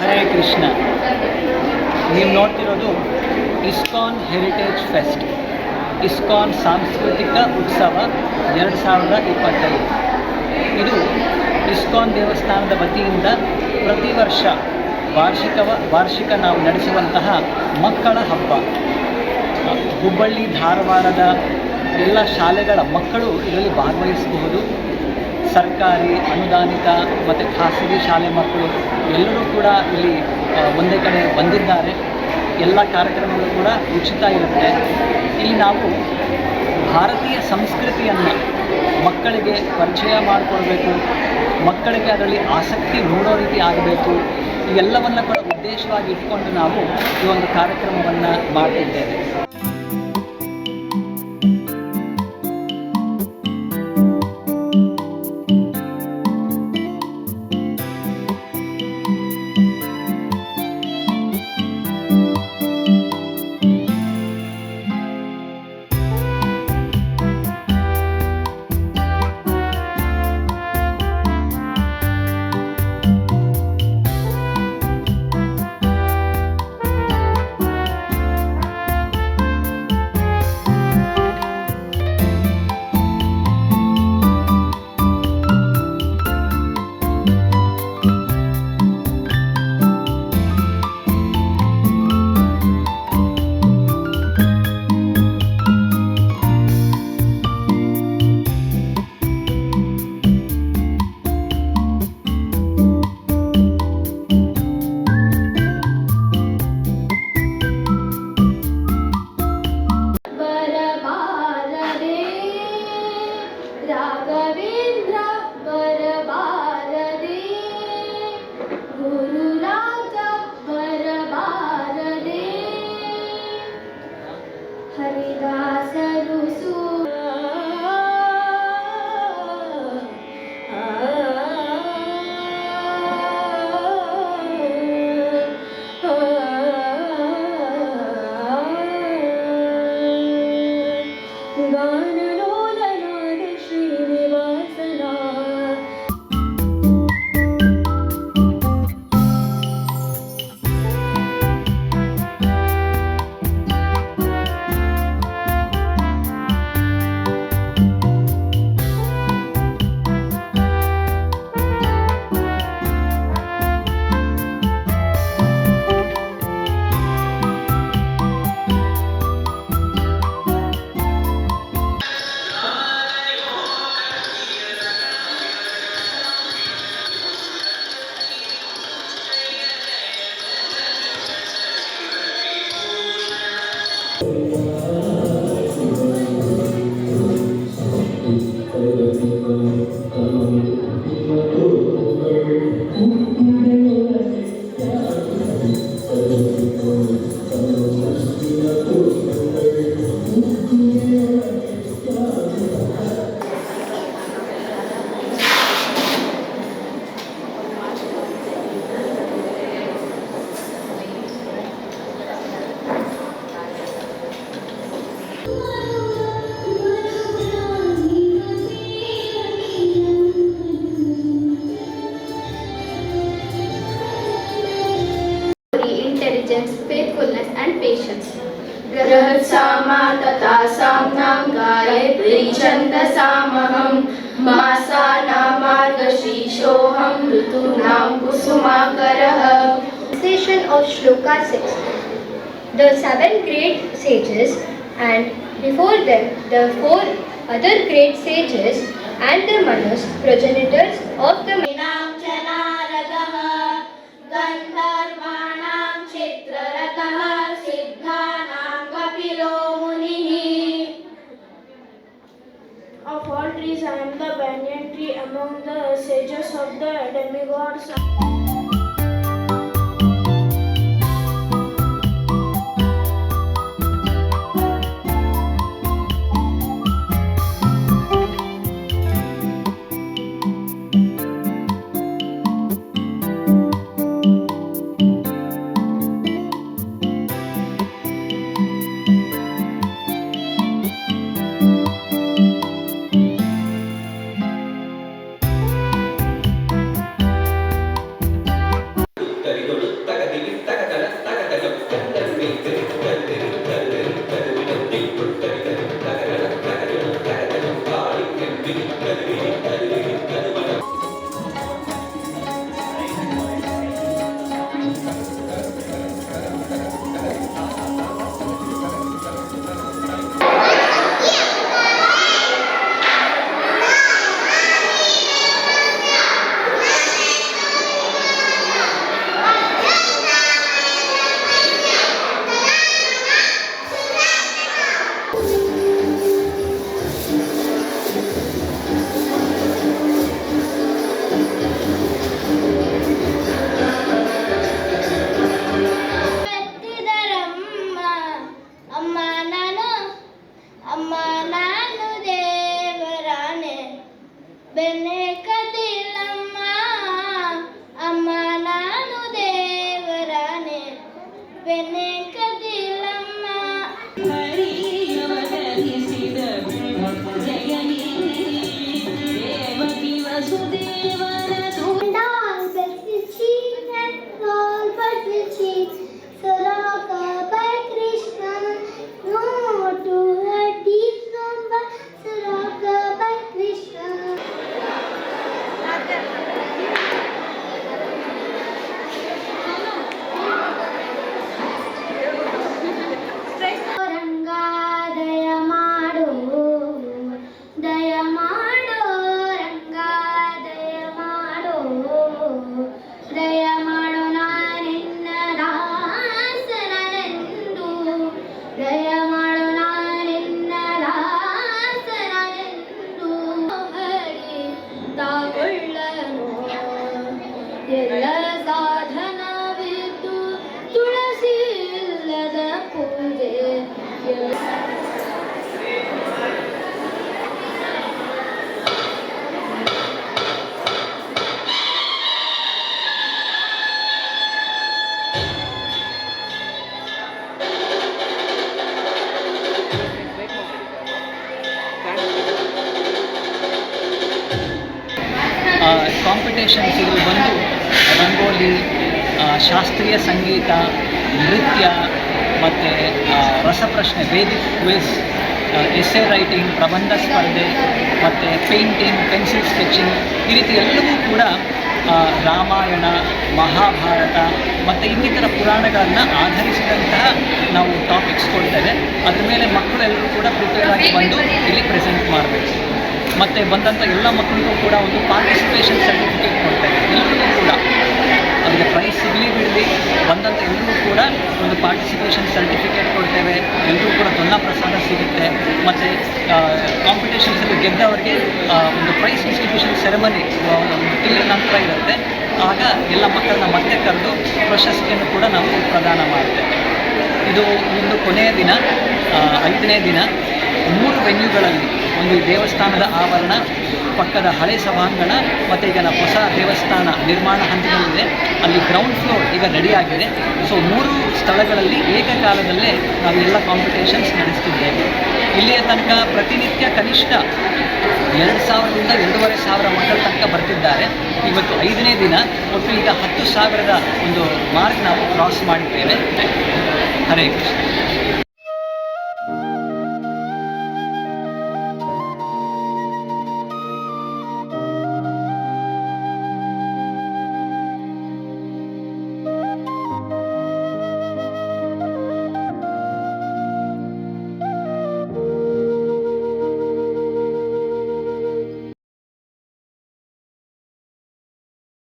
ಹರೇ ಕೃಷ್ಣ. ನೀವು ನೋಡ್ತಿರೋದು ISKCON heritage fest. ISKCON ಸಾಂಸ್ಕೃತಿಕ ಉತ್ಸವ ಎರಡು ಸಾವಿರದ ಇಪ್ಪತ್ತೈದು. ಇದು ಇಸ್ಕಾನ್ ದೇವಸ್ಥಾನದ ವತಿಯಿಂದ ಪ್ರತಿ ವರ್ಷ ವಾರ್ಷಿಕವ, ವಾರ್ಷಿಕ ನಾವು ನಡೆಸುವಂತಹ ಮಕ್ಕಳ ಹಬ್ಬ. ಹುಬ್ಬಳ್ಳಿ, ಧಾರವಾಡದ ಎಲ್ಲ ಶಾಲೆಗಳ ಮಕ್ಕಳು ಇದರಲ್ಲಿ ಭಾಗವಹಿಸಬಹುದು. ಸರ್ಕಾರಿ ಅನುದಾನಿತ ಮತ್ತು ಖಾಸಗಿ ಶಾಲೆ ಮಕ್ಕಳು ಎಲ್ಲರೂ ಕೂಡ ಇಲ್ಲಿ ಒಂದೇ ಕಡೆ ಬಂದಿದ್ದಾರೆ. ಎಲ್ಲ ಕಾರ್ಯಕ್ರಮಗಳು ಕೂಡ ಉಚಿತ ಇರುತ್ತೆ. ಇಲ್ಲಿ ನಾವು ಭಾರತೀಯ ಸಂಸ್ಕೃತಿಯನ್ನು ಮಕ್ಕಳಿಗೆ ಪರಿಚಯ ಮಾಡಿಕೊಡ್ಬೇಕು ಮಕ್ಕಳಿಗೆ ಅದರಲ್ಲಿ ಆಸಕ್ತಿ ಮೂಡೋ ರೀತಿ ಆಗಬೇಕು. ಇವೆಲ್ಲವನ್ನು ಕೂಡ ಉದ್ದೇಶವಾಗಿ ಇಟ್ಕೊಂಡು ನಾವು ಈ ಒಂದು ಕಾರ್ಯಕ್ರಮವನ್ನು ಮಾಡ್ತಿದ್ದೇವೆ. intelligence, faithfulness, and patience. बृहत्सामा तथा साम्नां Gayatri छन्दसामहं मासानामार्गशीर्षोऽहं ऋतूनां कुसुमाकरः Translation of Shloka 6 The seven great sages, and before them the four other great sages, and the Manus, progenitors of the गन्धर्वाणां academy or something. ven ಎಲ್ಲ ಶಾಸ್ತ್ರೀಯ ಸಂಗೀತ, ನೃತ್ಯ ಮತ್ತು ರಸಪ್ರಶ್ನೆ, ವೇದಿಕ್ ಕ್ವಿಸ್ ಎಸ್ಸೆ ರೈಟಿಂಗ್ ಪ್ರಬಂಧ ಸ್ಪರ್ಧೆ ಮತ್ತು painting pencil sketching ಈ ರೀತಿ ಎಲ್ಲವೂ ಕೂಡ ರಾಮಾಯಣ, ಮಹಾಭಾರತ ಮತ್ತು ಇನ್ನಿತರ ಪುರಾಣಗಳನ್ನು ಆಧರಿಸಿದಂತಹ ನಾವು ಟಾಪಿಕ್ಸ್ ಕೊಡ್ತೇವೆ. ಅದ್ರ ಮೇಲೆ ಮಕ್ಕಳೆಲ್ಲರೂ ಕೂಡ ಪ್ರಿಪೇರ್ ಆಗಿ ಬಂದು ಇಲ್ಲಿ ಪ್ರೆಸೆಂಟ್ ಮಾಡಬೇಕು. ಮತ್ತು ಬಂದಂಥ ಎಲ್ಲ ಮಕ್ಕಳಿಗೂ ಕೂಡ ಒಂದು ಪಾರ್ಟಿಸಿಪೇಷನ್ ಸರ್ಟಿಫಿಕೇಟ್ ಕೊಡ್ತೇವೆ. ಎಲ್ಲರಿಗೂ ಅವರಿಗೆ ಪ್ರೈಸ್ ಸಿಗಲಿ ಬಿಡಲಿ ಬಂದಂಥ ಎಲ್ಲರಿಗೂ ಕೂಡ ಒಂದು ಪಾರ್ಟಿಸಿಪೇಷನ್ ಸರ್ಟಿಫಿಕೇಟ್ ಕೊಡ್ತೇವೆ. ಎಲ್ಲರಿಗೂ ಕೂಡ ದೊನ್ನ ಪ್ರಸಾದ ಸಿಗುತ್ತೆ. ಮತ್ತು ಕಾಂಪಿಟೇಷನ್ಸಲ್ಲಿ ಗೆದ್ದವರಿಗೆ ಒಂದು ಪ್ರೈಸ್ ಡಿಸ್ಟ್ರಿಬ್ಯೂಷನ್ ಸೆರೆಮನಿ ಒಂದು ತಿಂಗಳ ನಂತರ ಇರುತ್ತೆ. ಆಗ ಎಲ್ಲ ಮಕ್ಕಳನ್ನ ಮತ್ತೆ ಕರೆದು ಪ್ರಶಸ್ತಿಯನ್ನು ಕೂಡ ನಾವು ಪ್ರದಾನ ಮಾಡ್ತೇವೆ ಇದು ಒಂದು ಕೊನೆಯ ದಿನ ಐದನೇ ದಿನ. ಮೂರು ವೆನ್ಯೂಗಳಲ್ಲಿ ಒಂದು ದೇವಸ್ಥಾನದ ಆವರಣ ಪಕ್ಕದ ಹಳೆ ಸಭಾಂಗಣ ಮತ್ತು ಈಗ ಹೊಸ ದೇವಸ್ಥಾನ ನಿರ್ಮಾಣ ಹಂತದಲ್ಲಿದೆ. ಅಲ್ಲಿ ಗ್ರೌಂಡ್ ಫ್ಲೋರ್ ಈಗ ರೆಡಿಯಾಗಿದೆ ಸೊ ಮೂರು ಸ್ಥಳಗಳಲ್ಲಿ ಏಕಕಾಲದಲ್ಲೇ ನಾವು ಎಲ್ಲ ಕಾಂಪಿಟೇಷನ್ಸ್ ನಡೆಸ್ತಿದ್ದೇವೆ. ಇಲ್ಲಿಯ ತನಕ ಪ್ರತಿನಿತ್ಯ ಕನಿಷ್ಠ ಎರಡು ಸಾವಿರದಿಂದ ಎರಡೂವರೆ ಸಾವಿರ ಮಕ್ಕಳ ತನಕ ಬರ್ತಿದ್ದಾರೆ. ಇವತ್ತು ಐದನೇ ದಿನ, ಒಟ್ಟು ಈಗ ಹತ್ತು ಸಾವಿರದ ಒಂದು ಮಾರ್ಕ್ ನಾವು ಕ್ರಾಸ್ ಮಾಡಿದ್ದೇವೆ. ಹರೇ ಕೃಷ್ಣ.